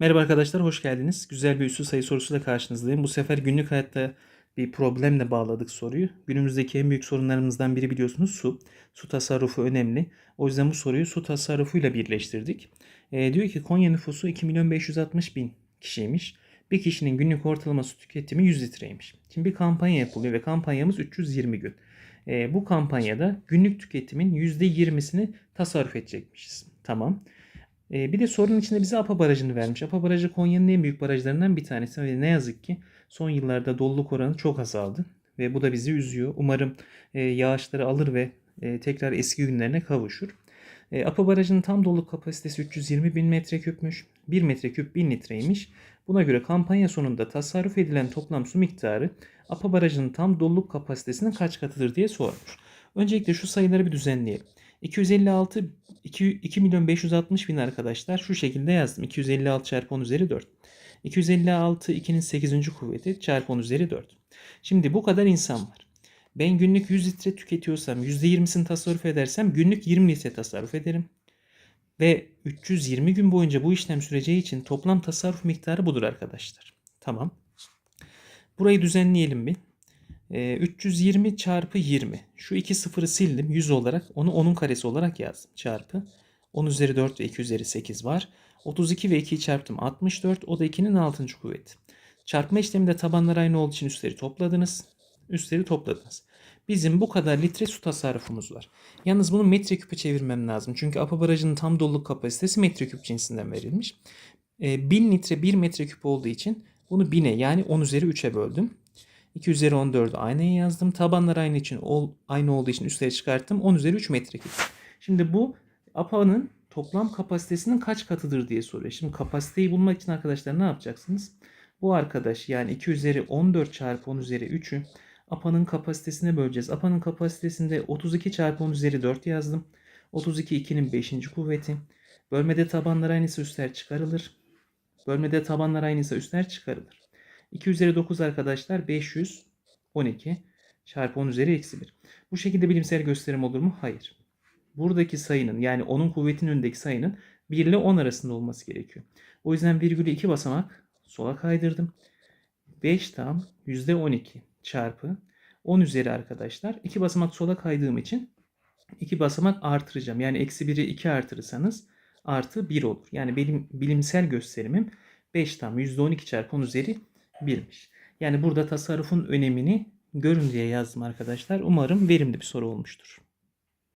Merhaba arkadaşlar, hoş geldiniz. Güzel bir üstü sayı sorusuyla karşınızdayım. Bu sefer günlük hayatta bir problemle bağladık soruyu. Günümüzdeki en büyük sorunlarımızdan biri biliyorsunuz su. Su tasarrufu önemli. O yüzden bu soruyu su tasarrufuyla birleştirdik. Ee, diyor ki Konya nüfusu 2 milyon 560 bin kişiymiş. Bir kişinin günlük ortalama su tüketimi 100 litreymiş. Şimdi bir kampanya yapılıyor ve kampanyamız 320 gün. Ee, bu kampanyada günlük tüketimin %20'sini tasarruf edecekmişiz. Tamam. Ee, bir de sorunun içinde bize APA barajını vermiş. APA barajı Konya'nın en büyük barajlarından bir tanesi ve ne yazık ki son yıllarda doluluk oranı çok azaldı. Ve bu da bizi üzüyor. Umarım e, yağışları alır ve e, tekrar eski günlerine kavuşur. E, APA barajının tam doluluk kapasitesi 320 bin metreküpmüş. 1 metreküp 1000 litreymiş. Buna göre kampanya sonunda tasarruf edilen toplam su miktarı APA barajının tam doluluk kapasitesinin kaç katıdır diye sormuş. Öncelikle şu sayıları bir düzenleyelim. 256 2, 2 milyon 560 bin arkadaşlar şu şekilde yazdım. 256 çarpı 10 üzeri 4. 256 2'nin 8. kuvveti çarpı 10 üzeri 4. Şimdi bu kadar insan var. Ben günlük 100 litre tüketiyorsam %20'sini tasarruf edersem günlük 20 litre tasarruf ederim. Ve 320 gün boyunca bu işlem süreceği için toplam tasarruf miktarı budur arkadaşlar. Tamam. Burayı düzenleyelim bir. Ee, 320 çarpı 20. Şu iki sıfırı sildim. 100 olarak onu 10'un karesi olarak yazdım. Çarpı 10 üzeri 4 ve 2 üzeri 8 var. 32 ve 2'yi çarptım 64. O da 2'nin 6. kuvveti. Çarpma işleminde tabanlar aynı olduğu için üstleri topladınız. Üstleri topladınız. Bizim bu kadar litre su tasarrufumuz var. Yalnız bunu metreküpe çevirmem lazım. Çünkü APA barajının tam doluluk kapasitesi metreküp cinsinden verilmiş. E, 1000 litre 1 metreküp olduğu için bunu 1000'e yani 10 üzeri 3'e böldüm. 2 üzeri 14'ü aynaya yazdım. Tabanlar aynı için ol, aynı olduğu için üstleri çıkarttım. 10 üzeri 3 metreküp. Şimdi bu APA'nın toplam kapasitesinin kaç katıdır diye soruyor. Şimdi kapasiteyi bulmak için arkadaşlar ne yapacaksınız? Bu arkadaş yani 2 üzeri 14 çarpı 10 üzeri 3'ü APA'nın kapasitesine böleceğiz. APA'nın kapasitesinde 32 çarpı 10 üzeri 4 yazdım. 32 2'nin 5. kuvveti. Bölmede tabanlar aynıysa üstler çıkarılır. Bölmede tabanlar aynıysa üstler çıkarılır. 2 üzeri 9 arkadaşlar 512 çarpı 10 üzeri eksi 1. Bu şekilde bilimsel gösterim olur mu? Hayır. Buradaki sayının yani onun kuvvetinin önündeki sayının 1 ile 10 arasında olması gerekiyor. O yüzden virgülü 2 basamak sola kaydırdım. 5 tam %12 çarpı 10 üzeri arkadaşlar. 2 basamak sola kaydığım için 2 basamak artıracağım. Yani eksi 1'i 2 artırırsanız artı 1 olur. Yani benim bilimsel gösterimim 5 tam %12 çarpı 10 üzeri 1'miş. Yani burada tasarrufun önemini görün diye yazdım arkadaşlar. Umarım verimli bir soru olmuştur.